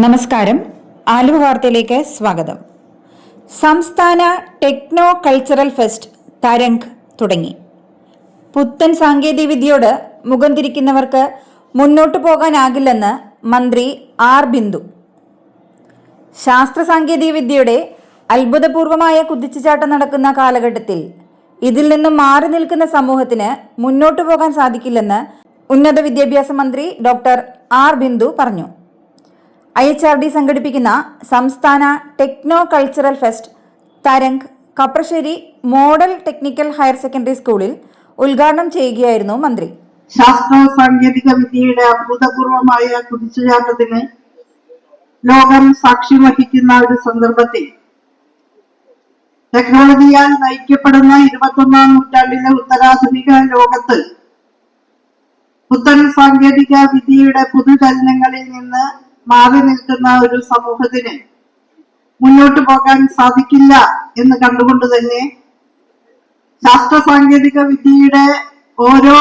നമസ്കാരം. ആലുവ വാർത്തയിലേക്ക് സ്വാഗതം. സംസ്ഥാന ടെക്നോ കൾച്ചറൽ ഫെസ്റ്റ് തരംഗ് തുടങ്ങി. പുത്തൻ സാങ്കേതികവിദ്യയോട് മുഖം തിരിക്കുന്നവർക്ക് മുന്നോട്ടു പോകാനാകില്ലെന്ന് മന്ത്രി ആർ ബിന്ദു. ശാസ്ത്ര സാങ്കേതികവിദ്യയുടെ അത്ഭുതപൂർവമായ കുതിച്ചുചാട്ടം നടക്കുന്ന കാലഘട്ടത്തിൽ ഇതിൽ നിന്നും മാറി നിൽക്കുന്ന സമൂഹത്തിന് മുന്നോട്ടു പോകാൻ സാധിക്കില്ലെന്ന് ഉന്നത വിദ്യാഭ്യാസ മന്ത്രി ഡോക്ടർ ആർ ബിന്ദു പറഞ്ഞു. ഐ എച്ച് ആർ ഡി സംഘടിപ്പിക്കുന്ന സംസ്ഥാന techno cultural fest Tarang Kaprassery model technical higher secondary സ്കൂളിൽ ഉദ്ഘാടനം ചെയ്യുകയായിരുന്നു മന്ത്രി. ശാസ്ത്ര സാങ്കേതിക വിദ്യയുടെ അഭൂതപൂർവമായ കുതിച്ചുചാട്ടത്തിന് ലോകം സാക്ഷ്യം വഹിക്കുന്ന ഒരു സന്ദർഭത്തിൽ ടെക്നോളജിയാൽ നയിക്കപ്പെടുന്ന ഇരുപത്തൊന്നാം നൂറ്റാണ്ടിലെ ഉത്തരാധുനിക ലോകത്ത് പുത്തൻ സാങ്കേതിക വിദ്യയുടെ പുതുചലനങ്ങളിൽ നിന്ന് മാറി നിൽക്കുന്ന ഒരു സമൂഹത്തിന് മുന്നോട്ട് പോകാൻ സാധിക്കില്ല എന്ന് കണ്ടുകൊണ്ട് തന്നെ ശാസ്ത്ര സാങ്കേതിക വിദ്യയുടെ ഓരോ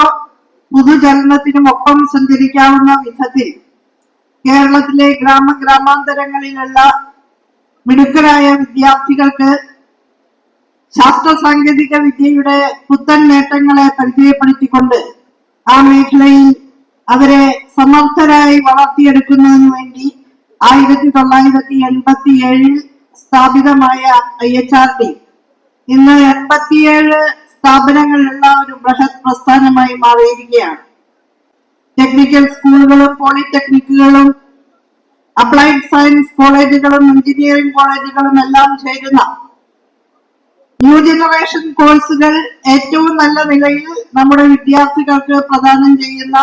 പുതുചലനത്തിനും ഒപ്പം സഞ്ചരിക്കാവുന്ന വിധത്തിൽ കേരളത്തിലെ ഗ്രാമ ഗ്രാമാന്തരങ്ങളിലുള്ള മിടുക്കരായ വിദ്യാർത്ഥികൾക്ക് ശാസ്ത്ര സാങ്കേതിക വിദ്യയുടെ പുത്തൻ നേട്ടങ്ങളെ പരിചയപ്പെടുത്തിക്കൊണ്ട് ആ മേഖലയിൽ അവരെ സമർത്ഥരായി വളർത്തിയെടുക്കുന്നതിന് വേണ്ടി ആയിരത്തി തൊള്ളായിരത്തി എൺപത്തി ഏഴിൽ സ്ഥാപിതമായ ഐ എച്ച് ആർ ഡി. ഇന്ന് എൺപത്തിയേഴ് സ്ഥാപനങ്ങളുള്ള ഒരു ബൃഹത് പ്രസ്ഥാനമായി മാറിയിരിക്കുകയാണ്. ടെക്നിക്കൽ സ്കൂളുകളും പോളിടെക്നിക്കുകളും അപ്ലൈഡ് സയൻസ് കോളേജുകളും എഞ്ചിനീയറിംഗ് കോളേജുകളും എല്ലാം ചേരുന്ന ന്യൂ ജനറേഷൻ കോഴ്സുകൾ ഏറ്റവും നല്ല നിലയിൽ നമ്മുടെ വിദ്യാർത്ഥികൾക്ക് പ്രദാനം ചെയ്യുന്ന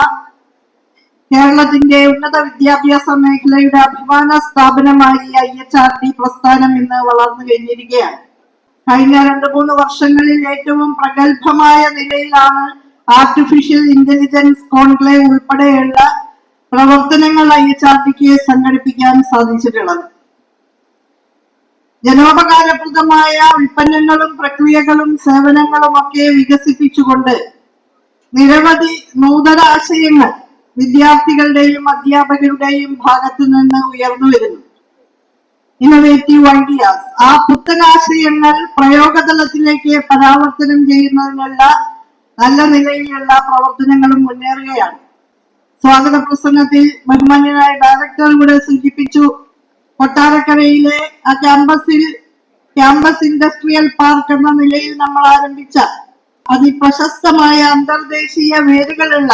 കേരളത്തിന്റെ ഉന്നത വിദ്യാഭ്യാസ മേഖലയുടെ അഭിമാന സ്ഥാപനമായി ഐ എച്ച് ആർ ഡി പ്രസ്ഥാനം ഇന്ന് വളർന്നു കഴിഞ്ഞിരിക്കുകയാണ്. കഴിഞ്ഞ രണ്ട് മൂന്ന് വർഷങ്ങളിൽ ഏറ്റവും പ്രഗത്ഭമായ നിലയിലാണ് ആർട്ടിഫിഷ്യൽ ഇന്റലിജൻസ് കോൺക്ലേവ് ഉൾപ്പെടെയുള്ള പ്രവർത്തനങ്ങൾ ഐ എച്ച് ആർ ടിക്ക് സംഘടിപ്പിക്കാൻ സാധിച്ചിട്ടുള്ളത്. ജനോപകാരപ്രദമായ ഉൽപ്പന്നങ്ങളും പ്രക്രിയകളും സേവനങ്ങളും ഒക്കെ വികസിപ്പിച്ചുകൊണ്ട് നിരവധി നൂതന ആശയങ്ങൾ വിദ്യാർത്ഥികളുടെയും അധ്യാപകരുടെയും ഭാഗത്തു നിന്ന് ഉയർന്നു വരുന്നു. ഇന്നവേറ്റീവ് ഐഡിയാസ് ആ പുസ്തകാശയങ്ങൾ പ്രയോഗതലത്തിലേക്ക് പരാവർത്തനം ചെയ്യുന്നതിനുള്ള നല്ല നിലയിലുള്ള പ്രവർത്തനങ്ങളും മുന്നേറുകയാണ്. സ്വാഗത പ്രസംഗത്തിൽ ബഹുമാന്യനായ ഡയറക്ടർ ഇവിടെ സൂചിപ്പിച്ചു കൊട്ടാരക്കരയിലെ ആ ക്യാമ്പസിൽ ക്യാമ്പസ് ഇൻഡസ്ട്രിയൽ പാർക്ക് എന്ന നിലയിൽ നമ്മൾ ആരംഭിച്ച അതിപ്രശസ്തമായ അന്തർദേശീയ വേരുകളുള്ള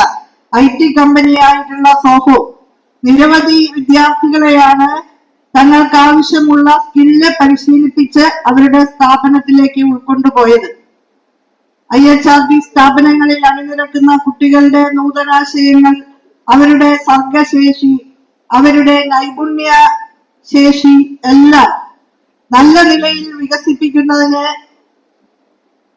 ഐ ടി കമ്പനിയായിട്ടുള്ള സോഹോ നിരവധി വിദ്യാർത്ഥികളെയാണ് തങ്ങൾക്ക് ആവശ്യമുള്ള സ്കില്ല് പരിശീലിപ്പിച്ച് അവരുടെ സ്ഥാപനത്തിലേക്ക് ഉൾക്കൊണ്ടുപോയത്. ഐ എച്ച് ആർ ബി സ്ഥാപനങ്ങളിൽ അണിനിരക്കുന്ന കുട്ടികളുടെ നൂതനാശയങ്ങൾ അവരുടെ സർഗശേഷി അവരുടെ നൈപുണ്യ ശേഷി എല്ലാം നല്ല നിലയിൽ വികസിപ്പിക്കുന്നതിന്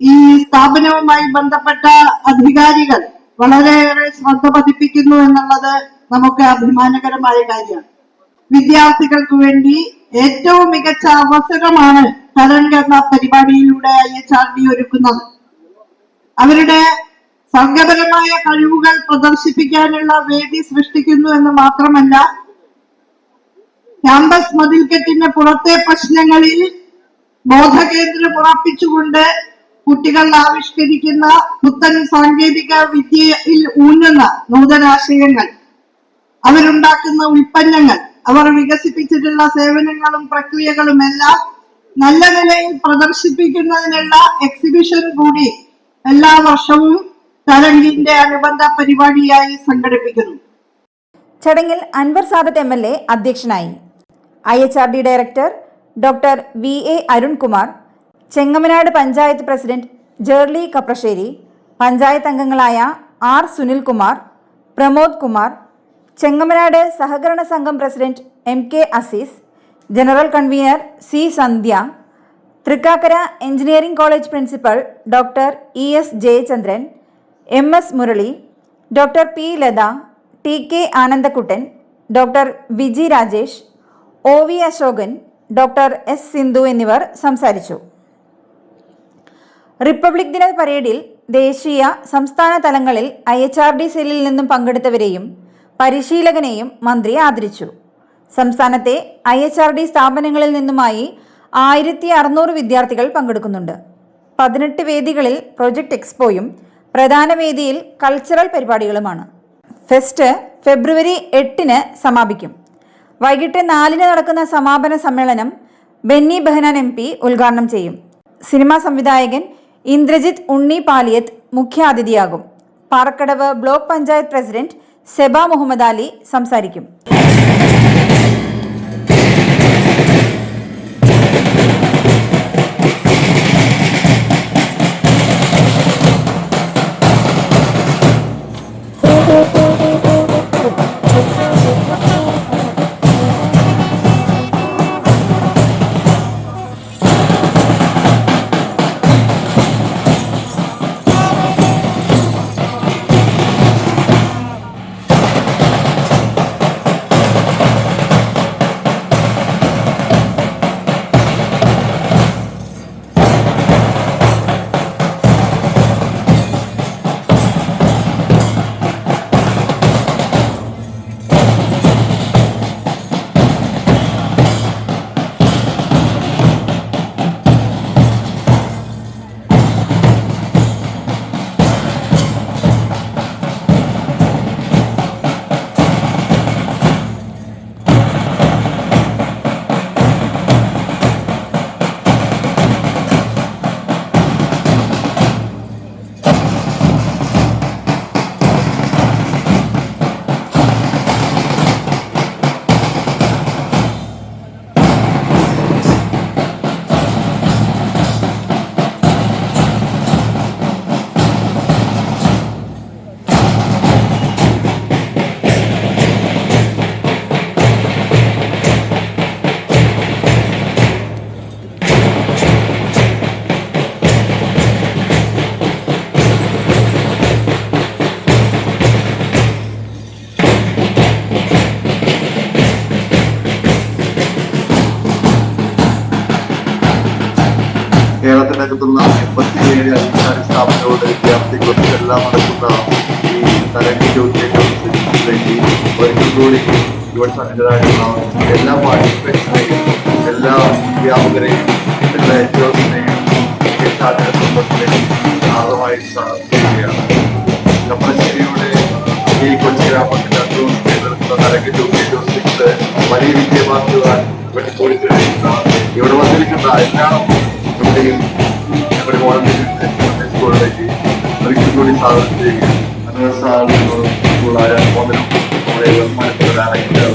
ഈ സ്ഥാപനവുമായി ബന്ധപ്പെട്ട അധികാരികൾ വളരെയേറെ ശ്രദ്ധ പതിപ്പിക്കുന്നു എന്നുള്ളത് നമുക്ക് അഭിമാനകരമായ കാര്യമാണ് വിദ്യാർത്ഥികൾക്ക് വേണ്ടി ഏറ്റവും മികച്ച അവസരമാണ് തരംഗ എന്ന പരിപാടിയിലൂടെ ഐ എച്ച് ആർ ഡി ഒരുക്കുന്നത്. അവരുടെ സംഘപരമായ കഴിവുകൾ പ്രദർശിപ്പിക്കാനുള്ള വേദി സൃഷ്ടിക്കുന്നു എന്ന് മാത്രമല്ല ക്യാമ്പസ് മതിൽക്കെട്ടിന്റെ പുറത്തെ പ്രശ്നങ്ങളിൽ ബോധകേന്ദ്രം ഉറപ്പിച്ചുകൊണ്ട് കുട്ടികൾ ആവിഷ്കരിക്കുന്ന പുത്തൻ സാങ്കേതിക വിദ്യയിൽ ഊന്നുന്ന നൂതനാശയങ്ങൾ. അവരുണ്ടാക്കുന്ന ഉൽപ്പന്നങ്ങൾ അവർ വികസിപ്പിച്ചിട്ടുള്ള സേവനങ്ങളും പ്രക്രിയകളും എല്ലാം നല്ല നിലയിൽ പ്രദർശിപ്പിക്കുന്നതിനുള്ള എക്സിബിഷൻ കൂടി എല്ലാ വർഷവും തരംഗിന്റെ അനുബന്ധ പരിപാടിയായി സംഘടിപ്പിക്കുന്നു. ചടങ്ങിൽ Anwar Sadath M L A അധ്യക്ഷനായി. I H R D director doctor V A Arunkumar Chengamanad panchayat president Jerly Kaprassery panchayat അംഗങ്ങളായ ആർ സുനിൽകുമാർ പ്രമോദ് കുമാർ ചെങ്ങമനാട് സഹകരണ സംഘം president M K Aziz general convener C Sandhya Thrikkakara engineering college principal doctor E S Jayachandran M S Murali doctor P Latha T K Anandakuttan doctor Viji Rajesh O V Ashokan doctor S Sindhu എന്നിവർ സംസാരിച്ചു. Republic ദിന പരേഡിൽ ദേശീയ സംസ്ഥാന തലങ്ങളിൽ I H R D സെല്ലിൽ നിന്നും പങ്കെടുത്തവരെയും പരിശീലകനെയും മന്ത്രി ആദരിച്ചു. സംസ്ഥാനത്തെ ഐ എച്ച് ആർ ഡി സ്ഥാപനങ്ങളിൽ നിന്നുമായി ആയിരത്തി അറുന്നൂറ് വിദ്യാർത്ഥികൾ പങ്കെടുക്കുന്നുണ്ട്. പതിനെട്ട് വേദികളിൽ പ്രൊജക്ട് എക്സ്പോയും പ്രധാന വേദിയിൽ കൾച്ചറൽ പരിപാടികളുമാണ്. ഫെസ്റ്റ് ഫെബ്രുവരി എട്ടിന് സമാപിക്കും. വൈകിട്ട് നാലിന് നടക്കുന്ന സമാപന സമ്മേളനം ബെന്നി ബെഹനാൻ എം പി ഉദ്ഘാടനം ചെയ്യും. സിനിമാ സംവിധായകൻ ഇന്ദ്രജിത്ത് ഉണ്ണി പാലിയത്ത് മുഖ്യാതിഥിയാകും. പാറക്കടവ് ബ്ലോക്ക് പഞ്ചായത്ത് പ്രസിഡന്റ് സെബ മുഹമ്മദ് അലി സംസാരിക്കും. കേരളത്തിനകത്തുള്ള എൺപത്തിയേഴ് അധികാര സ്ഥാപനങ്ങളുടെ വിദ്യാർത്ഥികൾക്കെല്ലാം നടക്കുന്ന ഈ തരംഗ ചോദ്യങ്ങൾക്ക് വേണ്ടി ഒരിക്കൽ കൂടി ഇവിടെ സന്നിധരായിട്ടുള്ള എല്ലാ പാർട്ടിസിപ്പൻസിനെയും എല്ലാ അധ്യാപകരെയും എല്ലാ ചെയ്യുകയാണ്. കപ്പശ്ശേരിയുടെ ഈ കൊച്ചി ഗ്രാമത്തിന്റെ അന്തോസിനെ നിർത്തുന്ന തരംഗ ചോദ്യങ്ങൾക്ക് വലിയ വിജയമാക്കുവാൻ പോയി ഇവിടെ വന്നിരിക്കുന്ന എല്ലാ നമ്മുടെ മോഡൽ സ്കൂളിലേക്ക് ഒരിക്കൽ കൂടി ചെയ്യുക അങ്ങനെ സാറിനോട് സ്കൂളായ മോഡലും നമ്മുടെ ബഹുമാനപ്പെട്ട ഡയറക്ടർ